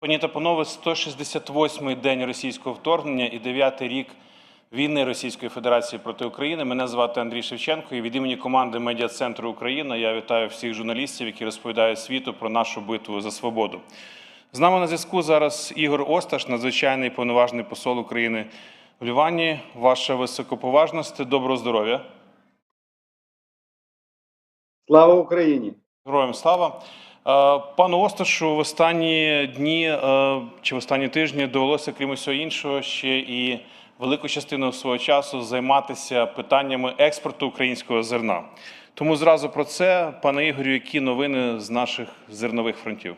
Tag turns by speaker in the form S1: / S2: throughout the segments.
S1: Пані та панове, 168-й день російського вторгнення і 9-й рік війни Російської Федерації проти України. Мене звати Андрій Шевченко, і від імені команди Медіа Центру Україна я вітаю всіх журналістів, які розповідають світу про нашу битву за свободу. З нами на зв'язку зараз Ігор Осташ, надзвичайний повноважний посол України в Лівані. Ваша високоповажність, доброго здоров'я.
S2: Слава Україні!
S1: Героям слава. Е, Пану Осташу в останні дні е, чи в останні тижні довелося, крім усього іншого, ще і велику частину свого часу займатися питаннями експорту українського зерна. Тому зразу про це, пане Ігорю, які новини з наших зернових фронтів?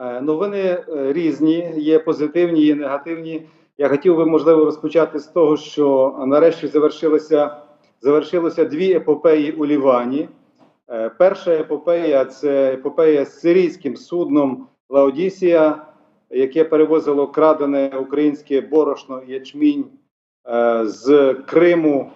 S2: Е, Новини різні, є позитивні, є негативні. Я хотів би, можливо, розпочати з того, що нарешті завершилося, завершилося дві епопеї у Лівані. Е, Перша епопея це епопея з сирійським судном Лаодісія, яке перевозило крадене українське борошно ячмінь е, з Криму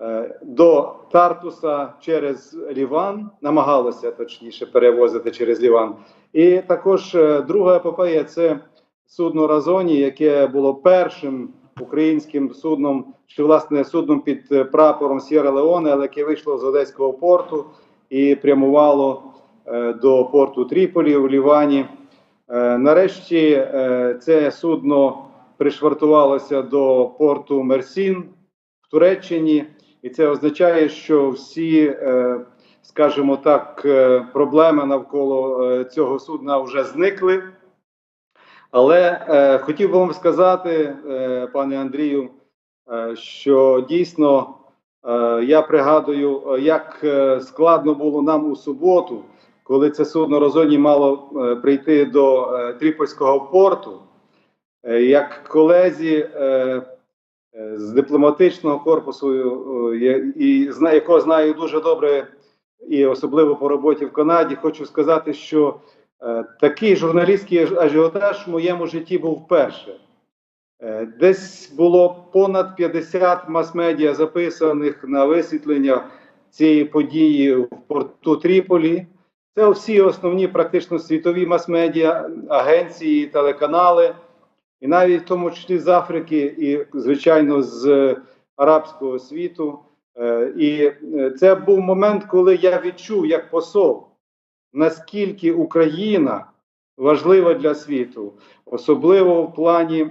S2: е, до Тартуса через Ліван, намагалося точніше перевозити через Ліван. І також друга епопея це судно Разоні, яке було першим українським судном, чи власне судном під прапором Сєра Леоне, але яке вийшло з Одеського порту і прямувало е, до порту Тріполі в Лівані. Е, Нарешті е, це судно пришвартувалося до порту Мерсін в Туреччині, і це означає, що всі, скажімо так, проблеми навколо цього судна вже зникли. Але хотів би вам сказати, пане Андрію, що дійсно я пригадую, е, як е, складно було нам у суботу, коли це судно Розоні мало е, прийти до е, Тріпольського порту, е, як колезі е, е, з дипломатичного корпусу, е, і якого знаю дуже добре, і особливо по роботі в Канаді, хочу сказати, що е, такий журналістський аж- ажіотаж в моєму житті був вперше. Е, Десь було понад 50 мас-медіа записаних на висвітлення цієї події в порту Тріполі. Це всі основні практично світові мас-медіа, агенції, телеканали, і навіть в тому числі з Африки, і, звичайно, з арабського світу. Е, І е, це був момент, коли я відчув як посол, наскільки Україна важлива для світу, особливо в плані, е, е,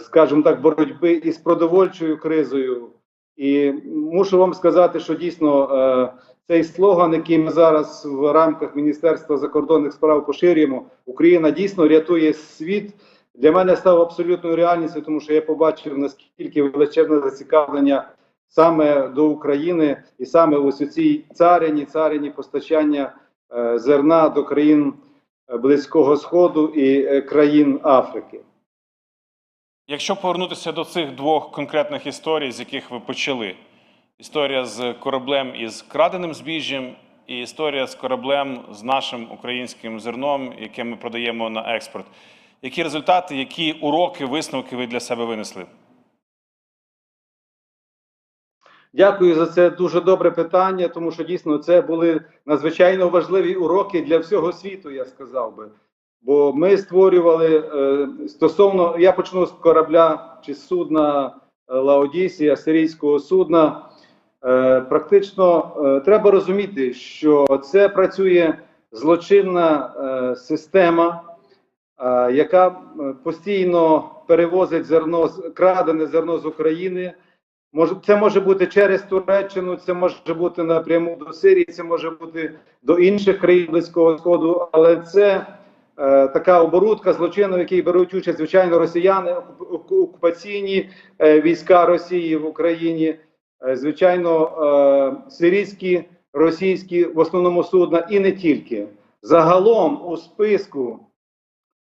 S2: скажімо так, боротьби із продовольчою кризою. І мушу вам сказати, що дійсно е, цей слоган, який ми зараз в рамках Міністерства закордонних справ поширюємо, Україна дійсно рятує світ. Для мене став абсолютною реальністю, тому що я побачив наскільки величезне зацікавлення саме до України і саме ось у цій царині, царині постачання е, зерна до країн е, Близького Сходу і е, країн Африки.
S1: Якщо повернутися до цих двох конкретних історій, з яких ви почали: історія з кораблем із краденим збіжжям, і історія з кораблем з нашим українським зерном, яке ми продаємо на експорт. Які результати, які уроки, висновки ви для себе винесли?
S2: Дякую за це дуже добре питання, тому що дійсно це були надзвичайно важливі уроки для всього світу, я сказав би. Бо ми створювали е, стосовно, я почну з корабля чи судна е, Лаодісія, сирійського судна. Е, практично треба розуміти, що це працює злочинна система, яка постійно перевозить зерно крадене зерно з України. Може, це може бути через Туреччину, це може бути напряму до Сирії, це може бути до інших країн Близького Сходу, але це е, така оборудка злочину, в якій беруть участь звичайно росіяни, окупаційні е, війська Росії в Україні, е, звичайно, е, сирійські, російські в основному судна, і не тільки. Загалом у списку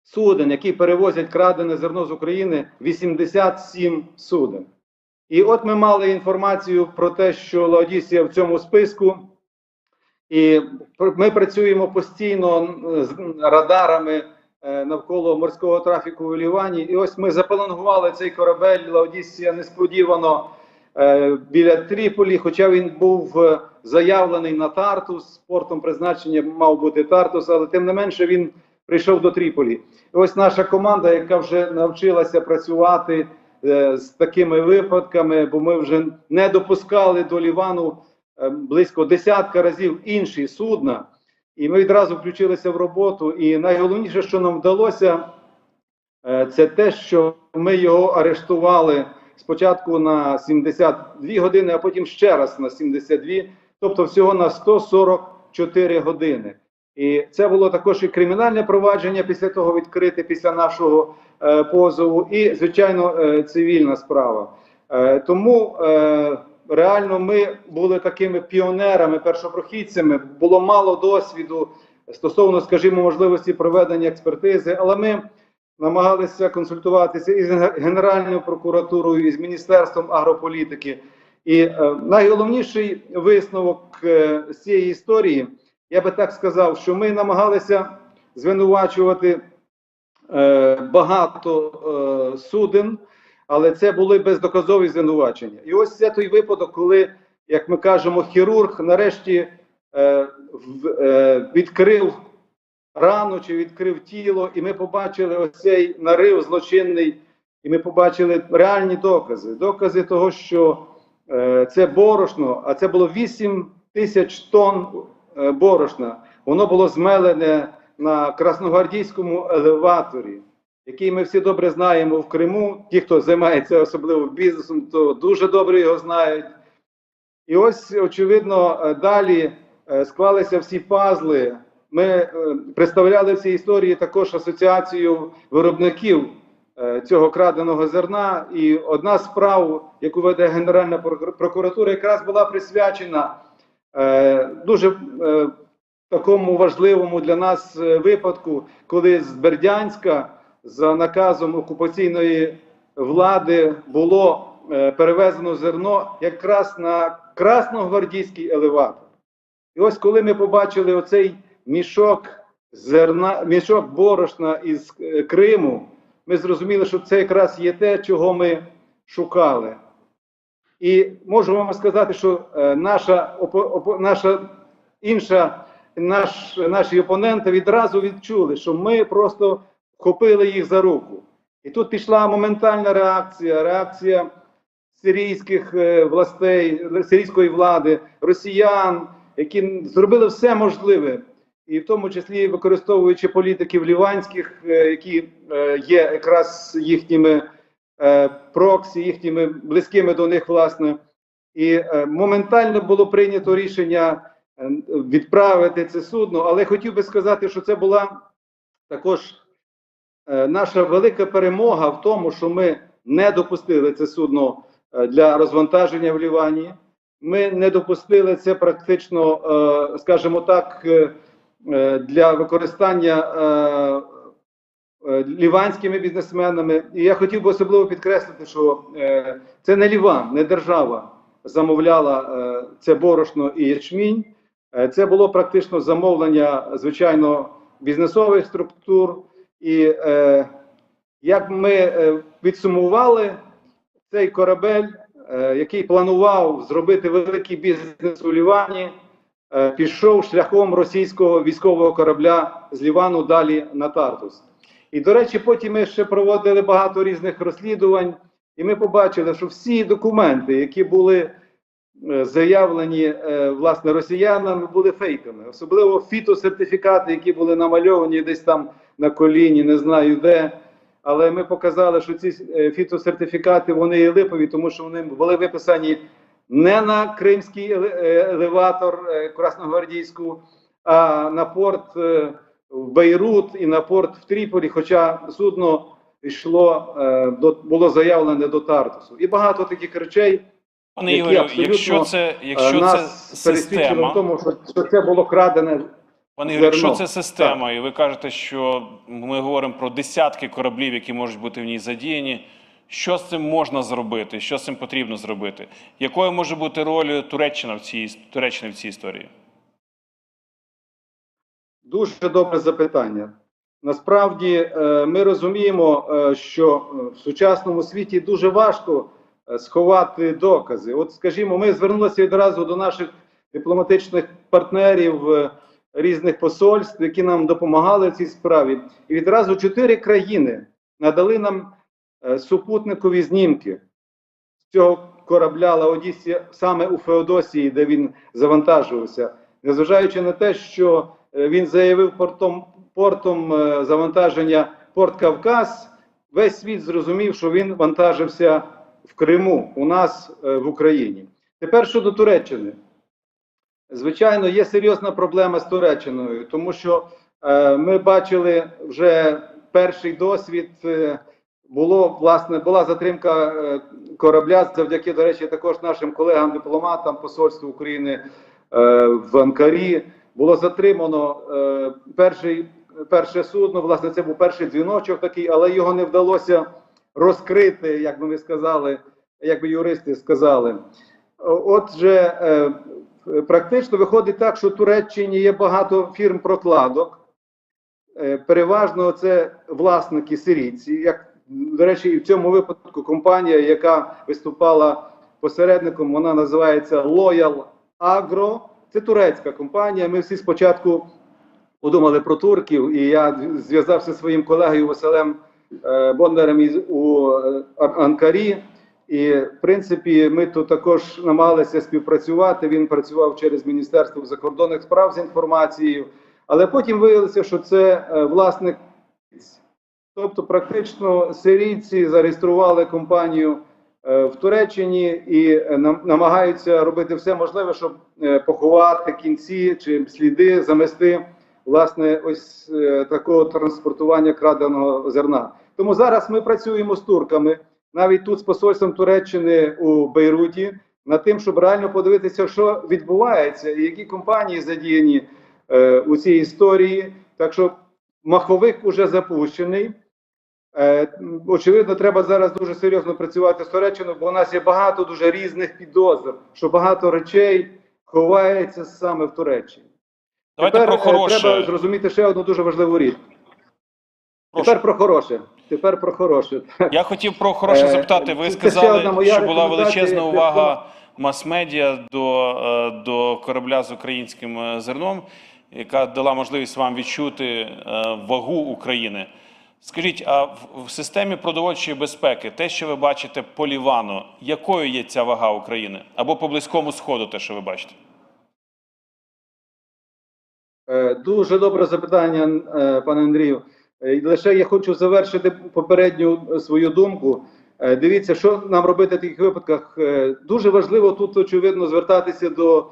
S2: суден, які перевозять крадене зерно з України, 87 суден. І от ми мали інформацію про те, що Лаодісія в цьому списку, і ми працюємо постійно з радарами е, навколо морського трафіку у Лівані. І ось ми запалангували цей корабель Лаодісія несподівано е, біля Тріполі, хоча він був е, заявлений на Тартус. Портом призначення мав бути Тартус, але тим не менше він прийшов до Тріполі. І ось наша команда, яка вже навчилася працювати з такими випадками, бо ми вже не допускали до Лівану е, близько десятка разів інші судна. І ми відразу включилися в роботу. І найголовніше, що нам вдалося, е, це те, що ми його арештували спочатку на 72 години, а потім ще раз на 72, тобто всього на 144 години. І це було також і кримінальне провадження після того відкрите після нашого е, позову, і звичайно е, цивільна справа. Е, тому е, реально ми були такими піонерами, першопрохідцями. Було мало досвіду стосовно, скажімо, можливості проведення експертизи, але ми намагалися консультуватися із Генеральною прокуратурою, і з Міністерством агрополітики. І е, найголовніший висновок е, з цієї історії, я би так сказав, що ми намагалися звинувачувати е, багато е, суден, але це були бездоказові звинувачення. І ось це той випадок, коли, як ми кажемо, хірург нарешті е, в, е, відкрив рану чи відкрив тіло, і ми побачили ось цей нарив злочинний, і ми побачили реальні докази. Докази того, що е, це борошно, а це було 8 тисяч тонн борошна. Воно було змелене на красногвардійському елеваторі, який ми всі добре знаємо в Криму. Ті, хто займається особливо бізнесом, то дуже добре його знають. І ось, очевидно, е, далі е, склалися всі пазли. Ми е, представляли в цій історії також асоціацію виробників е, цього краденого зерна. І одна з справ, яку веде Генеральна прокуратура, якраз була присвячена е, дуже е, такому важливому для нас е, випадку, коли з Бердянська за наказом окупаційної влади було е, перевезено зерно якраз на красногвардійський елеватор. І ось коли ми побачили оцей мішок зерна, мішок борошна із е, Криму, ми зрозуміли, що це якраз є те, чого ми шукали. І можу вам сказати, що е, наша, наша інша, наш, наші опоненти відразу відчули, що ми просто вхопили їх за руку. І тут пішла моментальна реакція, реакція сирійських е, властей, сирійської влади, росіян, які зробили все можливе, і в тому числі використовуючи політиків ліванських, е, які є якраз їхніми проксі, їхніми близькими до них, власне. І е, моментально було прийнято рішення е, відправити це судно. Але хотів би сказати, що це була також е, наша велика перемога в тому, що ми не допустили це судно е, для розвантаження в Лівані. Ми не допустили це практично, е, скажімо так, е, е, для використання е, е, ліванськими бізнесменами. І я хотів би особливо підкреслити, що е, це не Ліван, не держава замовляла е, це борошно і ячмінь. Е, Це було практично замовлення, звичайно, бізнесових структур. І е, як ми е, підсумували, цей корабель, е, який планував зробити великий бізнес у Лівані, е, пішов шляхом російського військового корабля з Лівану далі на Тартус. І, до речі, потім ми ще проводили багато різних розслідувань, і ми побачили, що всі документи, які були е, заявлені е, власне росіянами, були фейками. Особливо фітосертифікати, які були намальовані десь там на коліні, не знаю де. Але ми показали, що ці е, фітосертифікати вони є липові, тому що вони були виписані не на кримський елеватор Красногвардійську, а на порт в Бейрут і на порт в Тріполі, хоча судно йшло е, до було заявлене до Тартусу. І багато таких речей,
S1: Пане
S2: які
S1: Ігорю, якщо це,
S2: е,
S1: якщо це
S2: нас пересвідчили в тому, що, що це було крадене.
S1: пане Ігорю, якщо це система, і ви кажете, що ми говоримо про десятки кораблів, які можуть бути в ній задіяні. Що з цим можна зробити? Що з цим потрібно зробити? Якою може бути роль Туреччина в цій Туреччини в цій історії?
S2: Дуже добре запитання. Насправді е, ми розуміємо, е, що е, в сучасному світі дуже важко сховати докази. От, скажімо, ми звернулися відразу до наших дипломатичних партнерів, різних посольств, які нам допомагали в цій справі. І відразу чотири країни надали нам супутникові знімки з цього корабля Лаодісі саме у Феодосії, де він завантажувався, незважаючи на те, що він заявив портом, портом е, завантаження Порт Кавказ, весь світ зрозумів, що він вантажився в Криму у нас е, в Україні. Тепер щодо Туреччини. Звичайно, є серйозна проблема з Туреччиною, тому що е, ми бачили вже перший досвід. Е, було власне була затримка е, корабля завдяки, до речі, також нашим колегам-дипломатам Посольству України е, в Анкарі. Було затримано е, перший, перше судно. Власне, це був перший дзвіночок такий, але його не вдалося розкрити, як би ми сказали, як би юристи сказали. Отже, е, практично виходить так, що в Туреччині є багато фірм прокладок. Е, Переважно це власники сирійці. Як, до речі, і в цьому випадку компанія, яка виступала посередником, вона називається Loyal Agro. Це турецька компанія. Ми всі спочатку подумали про турків, і я зв'язався зі своїм колегою Василем е, Бондарем у е, Анкарі. І в принципі, ми тут також намагалися співпрацювати. Він працював через Міністерство закордонних справ з інформацією, але потім виявилося, що це е, власник. Тобто, практично сирійці зареєстрували компанію в Туреччині і е, нам- намагаються робити все можливе, щоб е, поховати кінці чи сліди, замести власне ось е, такого транспортування краденого зерна. Тому зараз ми працюємо з турками навіть тут з посольством Туреччини у Бейруті над тим, щоб реально подивитися, що відбувається, і які компанії задіяні е, у цій історії. Так що маховик уже запущений. Е, очевидно, треба зараз дуже серйозно працювати з Туреччиною, бо у нас є багато дуже різних підозр, що багато речей ховається саме в Туреччині.
S1: Давайте
S2: Тепер
S1: про
S2: е,
S1: хороше.
S2: треба зрозуміти ще одну дуже важливу річ.
S1: Прошу.
S2: Тепер про хороше. Тепер про хороше.
S1: Я хотів про хороше
S2: Е,
S1: запитати. Ви
S2: це
S1: сказали, що була величезна увага мас-медіа до, до корабля з українським зерном, яка дала можливість вам відчути вагу України. Скажіть, а в, системі продовольчої безпеки, те, що ви бачите по Лівану, якою є ця вага України? Або по Близькому Сходу, те, що ви бачите?
S2: Е, Дуже добре запитання, е, пане Андрію. Е, Лише я хочу завершити попередню свою думку. Дивіться, що нам робити в таких випадках. Дуже важливо тут, очевидно, звертатися до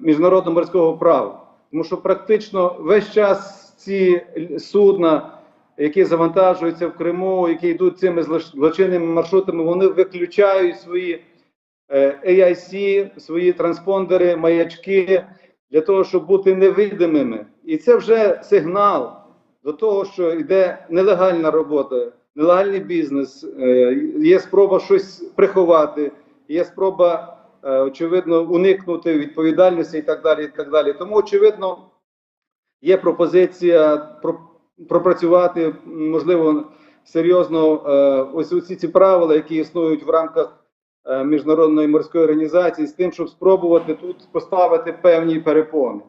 S2: міжнародного морського права, тому що практично весь час ці судна, які завантажуються в Криму, які йдуть цими злочинними маршрутами, вони виключають свої е, AIC, свої транспондери, маячки для того, щоб бути невидимими. І це вже сигнал до того, що йде нелегальна робота, нелегальний бізнес, е, є спроба щось приховати, є спроба, е, очевидно, уникнути відповідальності і так далі. І так далі. Тому, очевидно, є пропозиція про, пропрацювати, можливо, серйозно е, ось усі ці правила, які існують в рамках е, міжнародної морської організації, з тим, щоб спробувати тут поставити певні перепони.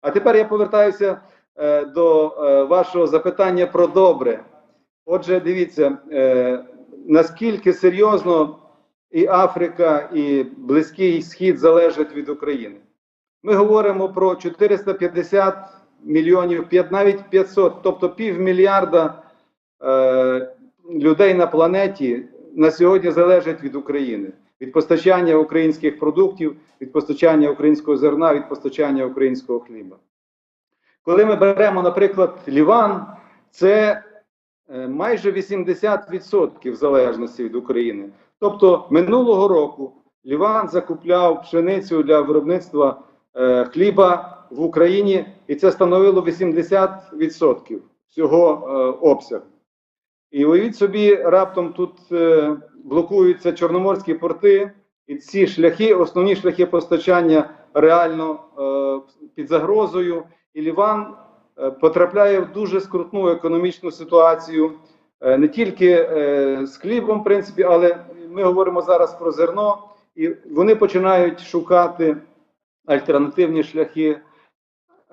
S2: А тепер я повертаюся е, до вашого запитання про добре. Отже, дивіться, наскільки серйозно і Африка, і Близький Схід залежать від України. Ми говоримо про 450 мільйонів, навіть 500, тобто півмільярда е, людей на планеті на сьогодні залежать від України, від постачання українських продуктів, від постачання українського зерна, від постачання українського хліба. Коли ми беремо, наприклад, Ліван, це е, майже 80% залежності від України. Тобто минулого року Ліван закупляв пшеницю для виробництва е, хліба в Україні, і це становило 80% всього е, обсягу. І уявіть собі, раптом тут е, блокуються чорноморські порти, і ці шляхи, основні шляхи постачання реально е, під загрозою. І Ліван потрапляє в дуже скрутну економічну ситуацію, не тільки з хлібом, в принципі, але ми говоримо зараз про зерно, і вони починають шукати альтернативні шляхи,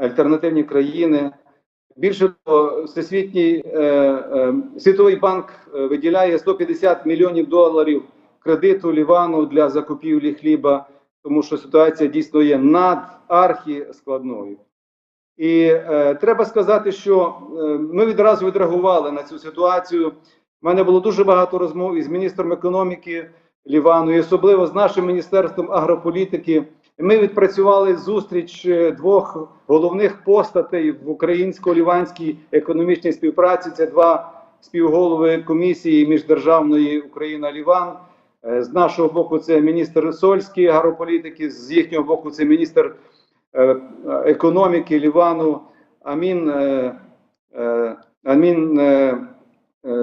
S2: альтернативні країни. Більше того, Всесвітній е, е, Світовий банк е, виділяє 150 мільйонів доларів кредиту Лівану для закупівлі хліба, тому що ситуація дійсно є над архі складною. І е, треба сказати, що е, ми відразу відреагували на цю ситуацію. У мене було дуже багато розмов із міністром економіки Лівану, і особливо з нашим міністерством агрополітики. Ми відпрацювали зустріч е, двох головних постатей в українсько-ліванській економічній співпраці. Це два співголови комісії міждержавної Україна-Ліван. Е, З нашого боку, це міністр Сольський агрополітики, з їхнього боку, це міністр е, економіки Лівану Амін, Амін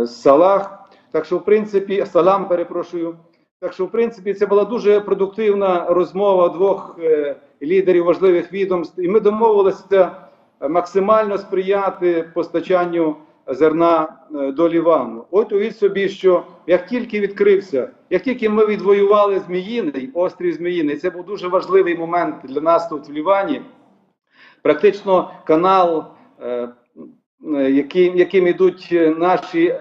S2: Салах. Так що, в принципі, Салам, перепрошую. Так що, в принципі, це була дуже продуктивна розмова двох е, лідерів важливих відомств, і ми домовилися максимально сприяти постачанню зерна е, до Лівану. От уявіть собі, що як тільки відкрився, як тільки ми відвоювали Зміїний, острів Зміїний, це був дуже важливий момент для нас тут в Лівані. Практично канал, е, яким, яким ідуть наші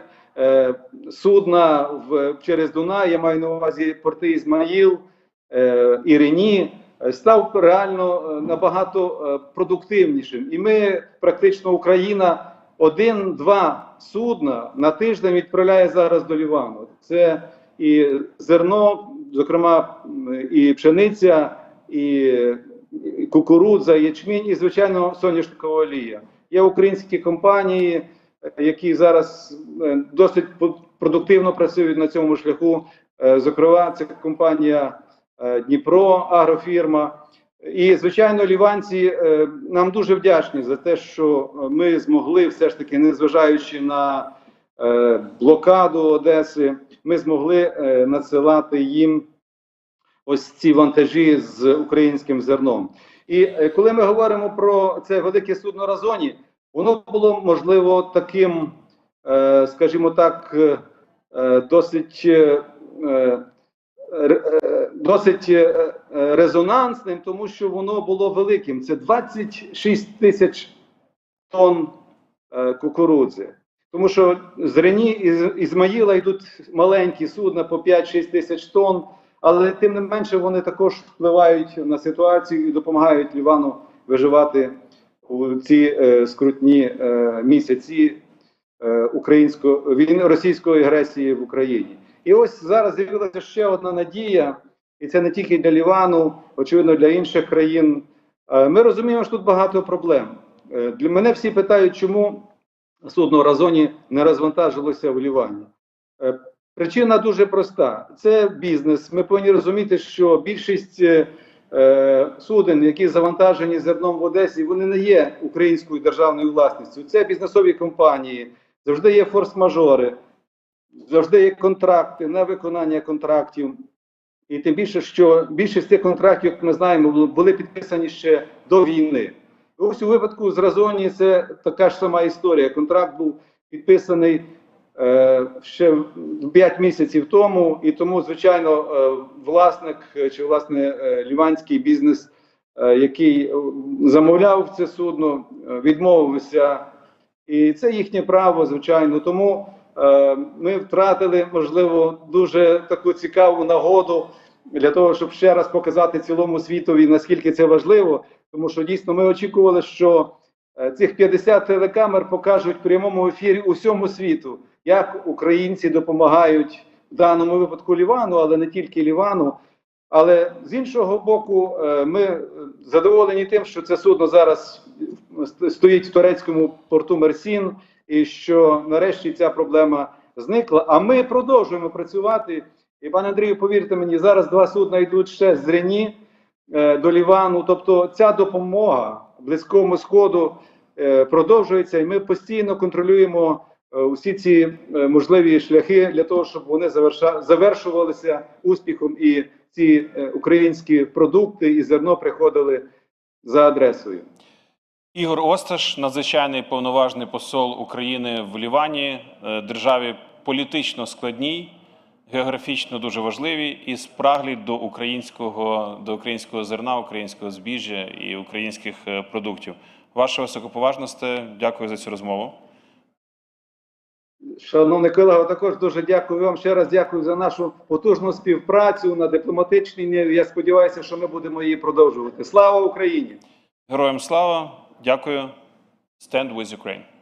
S2: судна в, через Дунай, я маю на увазі порти Ізмаїл, е, Ірині, е, став реально е, набагато е, продуктивнішим. І ми, практично, Україна, один-два судна на тиждень відправляє зараз до Лівану. Це і зерно, зокрема, і пшениця, і, кукурудза, ячмінь, і, звичайно, соняшникова олія. Є українські компанії, е, які зараз е, досить продуктивно працюють на цьому шляху. Е, Зокрема, це компанія е, Дніпро, агрофірма. І, звичайно, ліванці нам дуже вдячні за те, що ми змогли, все ж таки, незважаючи на блокаду Одеси, ми змогли надсилати їм ось ці вантажі з українським зерном. І коли ми говоримо про це велике судно Разоні, воно було можливо таким, е, скажімо так, е, е, досить. Досить резонансним, тому що воно було великим. Це 26 тисяч тонн кукурудзи. Тому що з Рені із Ізмаїла йдуть маленькі судна по 5-6 тисяч тонн, але тим не менше вони також впливають на ситуацію і допомагають Лівану виживати у ці е, скрутні е, місяці е, українсько війни російської агресії в Україні. І ось зараз з'явилася ще одна надія, і це не тільки для Лівану, очевидно, для інших країн. Е, Ми розуміємо, що тут багато проблем. Е, Для мене всі питають, чому судно Разоні не розвантажилося в Лівані. Е, Причина дуже проста: це бізнес. Ми повинні розуміти, що більшість суден, які завантажені зерном в Одесі, вони не є українською державною власністю. Це бізнесові компанії, завжди є форс-мажори, завжди є контракти на виконання контрактів. І тим більше, що більшість цих контрактів, як ми знаємо, були- підписані ще до війни. Ось у випадку з Разоні це така ж сама історія. Контракт був підписаний е, ще 5 місяців тому, і тому, звичайно, е, власник е, чи власне е, ліванський бізнес, е, який е, замовляв це судно, е, відмовився. І це їхнє право, звичайно. Тому е, ми втратили, можливо, дуже таку цікаву нагоду для того, щоб ще раз показати цілому світові, наскільки це важливо. Тому що дійсно ми очікували, що е, цих 50 телекамер покажуть в прямому ефірі усьому світу, як українці допомагають в даному випадку Лівану, але не тільки Лівану. Але з іншого боку, е, ми задоволені тим, що це судно зараз стоїть в турецькому порту Мерсін, і що нарешті ця проблема зникла. А ми продовжуємо працювати. І пане Андрію, повірте мені, зараз два судна йдуть ще з Рені е, до Лівану. Тобто ця допомога близькому сходу е, продовжується, і ми постійно контролюємо усі ці е, можливі шляхи для того, щоб вони завершувалися успіхом, і ці е, українські продукти і зерно приходили за адресою.
S1: Ігор Осташ, надзвичайний повноважний посол України в Лівані, е, державі політично складній, географічно дуже важливі і спраглі до українського, до українського зерна, українського збіжжя і українських е, продуктів. Ваше високоповажносте, дякую за цю розмову.
S2: Шановний колего, також дуже дякую вам. Ще раз дякую за нашу потужну співпрацю на дипломатичній Ні. Я сподіваюся, що ми будемо її продовжувати. Слава Україні!
S1: Героям слава! Дякую. Stand with Ukraine.